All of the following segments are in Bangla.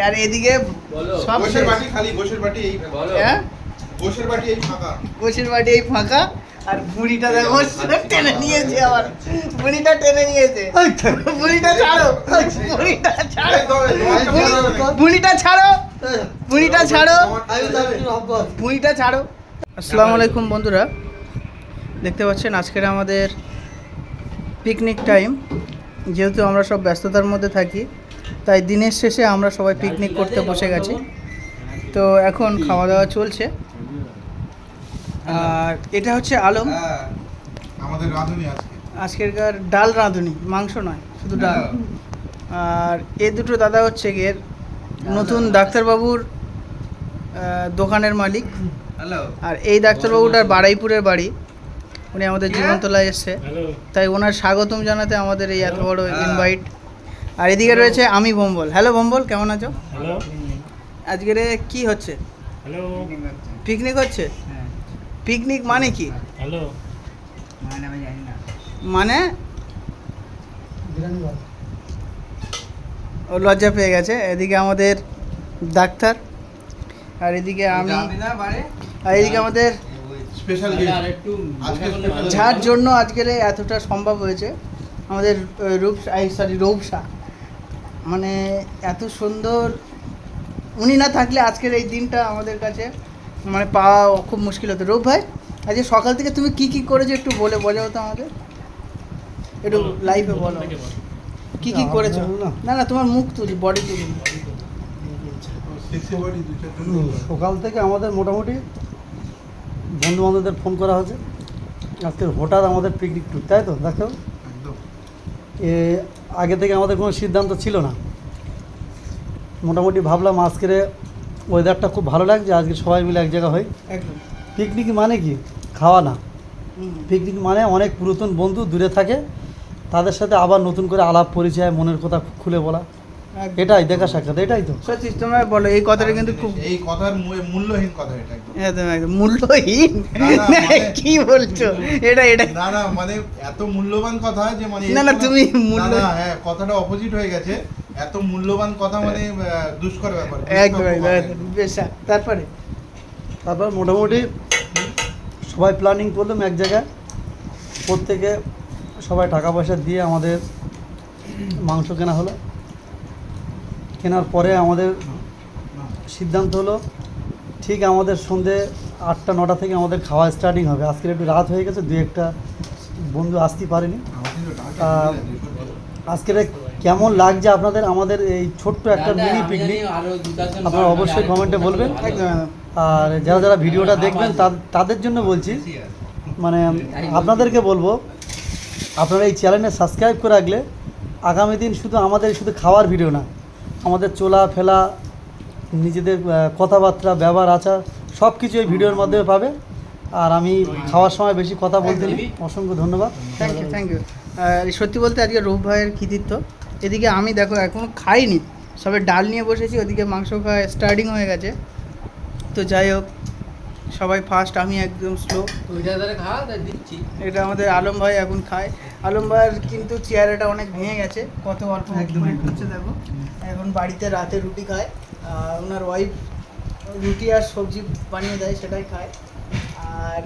আর এদিকে সব শেষ। বাটি খালি গোশের বাটি এই হ্যাঁ গোশের বাটি এই ফাঁকা গোছের বাড়ি এই ফাঁকা আর বুড়িটা দেখো টেনে নিয়েছে আবার বুড়িটা টেনে নিয়েছে বুড়িটা ছাড়ো বুড়িটা ছাড়ো। বুড়িটা ছাড়ো বুড়িটা ছাড়ো বুড়িটা ছাড়ো আসসালামু আলাইকুম বন্ধুরা দেখতে পাচ্ছেন আজকের আমাদের পিকনিক টাইম যেহেতু আমরা সব ব্যস্ততার মধ্যে থাকি তাই দিনের শেষে আমরা সবাই পিকনিক করতে বসে গেছি। তো এখন খাওয়া দাওয়া চলছে। আর এটা হচ্ছে আলম। আমাদের রাঁধুনি আজকে। আজকেরকার ডাল রাঁধুনি মাংস নয় শুধু ডাল। আর এ দুটো দাদা হচ্ছে গিয়ে নতুন ডাক্তারবাবুর দোকানের মালিক। আর এই ডাক্তারবাবুটার বাড়াইপুরের বাড়ি। উনি আমাদের জীবনতলায় এসছে। তাই ওনার স্বাগতম জানাতে আমাদের এই এত বড় ইনভাইট আর এদিকে রয়েছে আমি ভম্বল হ্যালো ভম্বল কেমন আছো? হ্যালো আজকের কি হচ্ছে? হ্যালো পিকনিক হচ্ছে। পিকনিক মানে কি? হ্যালো মানে ও লজ্জা পেয়ে গেছে। এদিকে আমাদের ডাক্তার আর এদিকে আমি আর এদিকে আমাদের স্পেশাল আজকে যার জন্য আজকের এতটা সম্ভব হয়েছে। আমাদের রূপ এই সরি রূপসা। মানে এত সুন্দর। উনি না থাকলে আজকের এই দিনটা আমাদের কাছে মানে পাওয়া খুব মুশকিল হতো। রূপ ভাই আজকে সকাল থেকে তুমি কি কি করেছ একটু বলে বোঝাও তো আমাদের। একটু লাইভে বলো। কি কি করেছ? না। না তোমার মুখ তুলি বডি তুলি। সকাল থেকে আমাদের মোটামুটি বন্ধু বান্ধবদের ফোন করা হয়েছে। আজকে হঠাৎ আমাদের পিকনিক ট্যুর তাই তো দেখো এ আগে থেকে আমাদের কোনো সিদ্ধান্ত ছিল না। মোটামুটি ভাবলাম আজকের ওয়েদারটা খুব ভালো লাগছে আজকে সবাই মিলে এক জায়গা হয় পিকনিক মানে কি? খাওয়া না। পিকনিক মানে অনেক পুরাতন বন্ধু দূরে থাকে তাদের সাথে আবার নতুন করে আলাপ পরিচয় মনের কথা খুলে বলা। এটাই দেখা সাক্ষাৎ এটাই তো। তোমরা বলো এই কথাটা কিন্তু খুব এই কথার মূল্যহীন কথা এটা একদম। একদম মূল্যহীন? মানে- কি বলছো? এটা এটা না না মানে এত মূল্যবান কথা যে মানে না, না, তুমি মূল্য- না হ্যাঁ কথাটা অপোজিট হয়ে গেছে। এত মূল্যবান কথা মানে দুষ্কর ব্যাপার। একদম দুষ্কর একদম একদম। বেশ তারপরে? তারপর মোটামুটি সবাই প্ল্যানিং করলাম এক জায়গায়। প্রত্যেকে সবাই টাকা পয়সা দিয়ে আমাদের মাংস কেনা হলো। কেনার পরে আমাদের সিদ্ধান্ত হলো ঠিক আমাদের সন্ধে আটটা নটা থেকে আমাদের খাওয়া স্টার্টিং হবে। আজকের একটু রাত হয়ে গেছে দু একটা বন্ধু আসতে পারেনি। আজকের কেমন লাগছে আপনাদের? আমাদের এই ছোট্ট একটা মিনি পিকনিক আপনারা অবশ্যই কমেন্টে বলবেন। আর যারা যারা ভিডিওটা দেখবেন তাদের জন্য বলছি মানে আপনাদেরকে বলব আপনারা এই চ্যানেলে সাবস্ক্রাইব করে রাখলে আগামী দিন শুধু আমাদের শুধু খাওয়ার ভিডিও না আমাদের চলা ফেলা নিজেদের কথাবার্তা ব্যবহার আচার সব কিছু এই ভিডিওর মাধ্যমে পাবে। আর আমি খাওয়ার সময় বেশি কথা বলতে নেই। অসংখ্য ধন্যবাদ। থ্যাংক ইউ থ্যাংক ইউ সত্যি বলতে আজকে রূপ ভাইয়ের কৃতিত্ব। এদিকে আমি দেখো এখনও খাইনি। সবে ডাল নিয়ে বসেছি ওদিকে মাংস খাওয়া স্টার্টিং হয়ে গেছে। তো যাই হোক সবাই ফার্স্ট আমি একদম স্লো এটা আমাদের আলম ভাই এখন খায়। আলম ভাইয়ের কিন্তু চেয়ারটা অনেক ভেঙে গেছে। কত অল্প। হচ্ছে দেখো। এখন বাড়িতে রাতে রুটি খায়। আর ওনার ওয়াইফ রুটি আর সবজি বানিয়ে দেয় সেটাই খায়। আর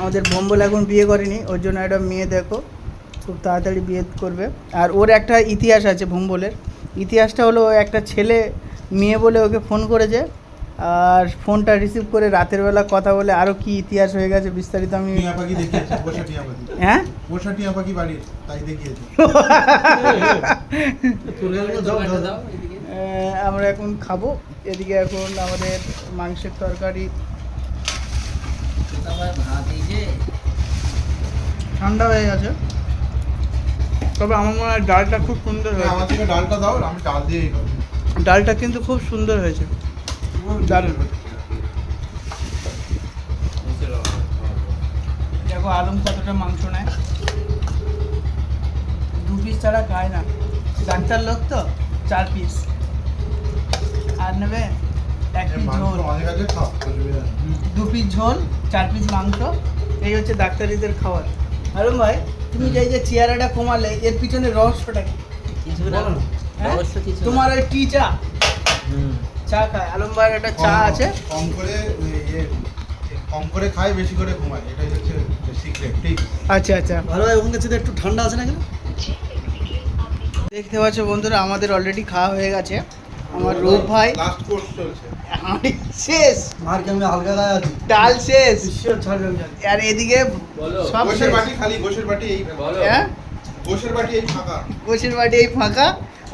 আমাদের ভম্বল এখন বিয়ে করেনি ওর জন্য একটা মেয়ে দেখো। খুব তাড়াতাড়ি বিয়ে করবে। আর ওর একটা ইতিহাস আছে ভম্বলের ইতিহাসটা হলো একটা ছেলে মেয়ে বলে ওকে ফোন করেছে। আর ফোনটা রিসিভ করে রাতের বেলা কথা বলে আরও কি ইতিহাস হয়ে গেছে বিস্তারিত আমি হ্যাঁ? পোষা টিয়া পাখি বাড়ির তাই দেখিয়েছে। আমরা এখন খাব। এদিকে এখন আমাদের মাংসের তরকারি। ঠান্ডা হয়ে গেছে। তবে আমার মনে হয় ডালটা খুব সুন্দর আমার হয়েছে। থেকে ডালটা দাও আমি ডাল দিয়ে ডালটা কিন্তু খুব সুন্দর হয়েছে। দারুণ। দেখো আলম কতটা মাংস নেয়। ছাড়া খায় না। ডাক্তার লোক তো চার পিস আর নেবে এক পিস ঝোল। দু পিস ঝোল চার পিস মাংস। এই হচ্ছে ডাক্তারিদের খাবার। আলম ভাই তুমি যে যে চেয়ারাটা কমালে এর পিছনে রহস্যটা কি? বলো না। হ্যাঁ? কিছু না। তোমার ওই টি চা? চা খায়। আলম ভাইয়ের একটা চা আছে। কম করে ইয়ে, কম করে খায় বেশি করে ঘুমায়। এটাই হচ্ছে সিক্রেট ঠিক। আচ্ছা আচ্ছা। ভালো ভাই ওখানে একটু ঠান্ডা আছে না কেন? দেখতে পাচ্ছ বন্ধুরা আমাদের অলরেডি খাওয়া হয়ে গেছে। আমার রূপ ভাই লাস্ট কোর্স চলছে। শেষ। মার আমি হালকা গায়ে আছি। ডাল শেষ। ঈশ্বর ছাড়বে জানি। আর এদিকে সব গোশের শেষ। বাটি খালি গোশের বাটি এই হ্যাঁ? গোশের বাটি এই ফাঁকা। গোছের বাড়ি এই ফাঁকা।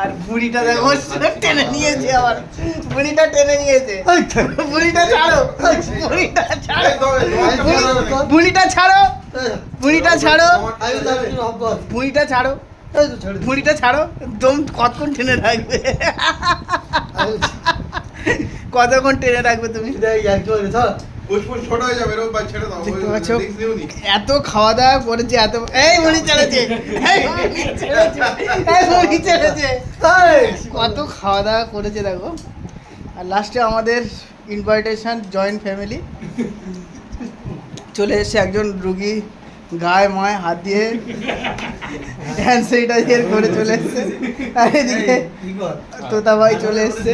আর বুড়িটা দেখো টেনে নিয়েছে আবার। বুড়িটা টেনে নিয়েছে। বুড়িটা ছাড়ো। বুড়িটা ছাড়ো। বুড়িটা ছাড়ো। বুড়িটা ছাড়ো। বুড়িটা ছাড়ো। তো ছেড়ে। দম কতক্ষণ টেনে রাখবে? কতক্ষণ টেনে রাখবে তুমি। ছোট। এত খাওয়া দাওয়া করেছে, এত এই মুড়ি চলেছে মুড়ি চলেছে কত খাওয়া দাওয়া করেছে দেখো। আর লাস্টে আমাদের ইনভাইটেশন জয়েন্ট ফ্যামিলি চলে এসেছে একজন রুগী গায়ে মায় হাত দিয়ে হ্যান্ড স্যানিটাইজার করে চলে এসছে। আর এদিকে এই, তোতা ভাই চলে এসছে।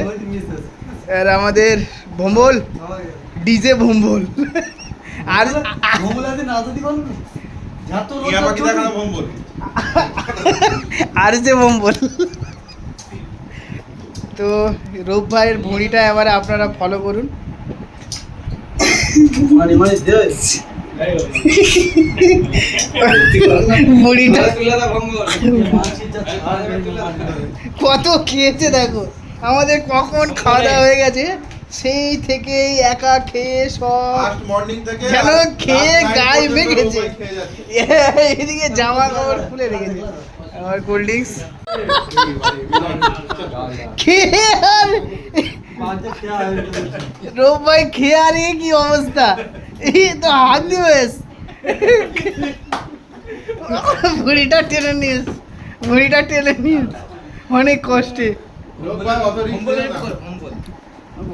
আর আমাদের ভম্বল ডিজে ভম্বল আর আর যে ভম্বল তো রূপ ভাইয়ের ভুঁড়িটা এবারে আপনারা ফলো করুন। কত খেয়েছে দেখো। আমাদের কখন খাওয়া দাওয়া হয়ে গেছে সেই থেকেই একা খেয়ে সব থেকে যেন খেয়ে গায়ে যাচ্ছে। এদিকে জামা কাপড় খুলে রেখেছে। আমার কোল্ড ড্রিঙ্কস খেয়ে আর রোব ভাই খেয়ে আর কি অবস্থা? এই তো হাত দিবেস ভুড়িটা টেনে নিস ভুড়িটা টেনে নিস। অনেক কষ্টে।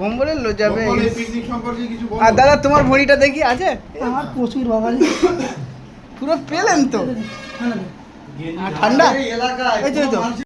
ভম্বরের লো যাবে ভম্বল। এই picnic সম্পর্কে কিছু বলো। আর দাদা তোমার ভুড়িটা দেখি আছে? আমার প্রচুর বাবা পুরো পেলেন তো? ঠান্ডা এই তো,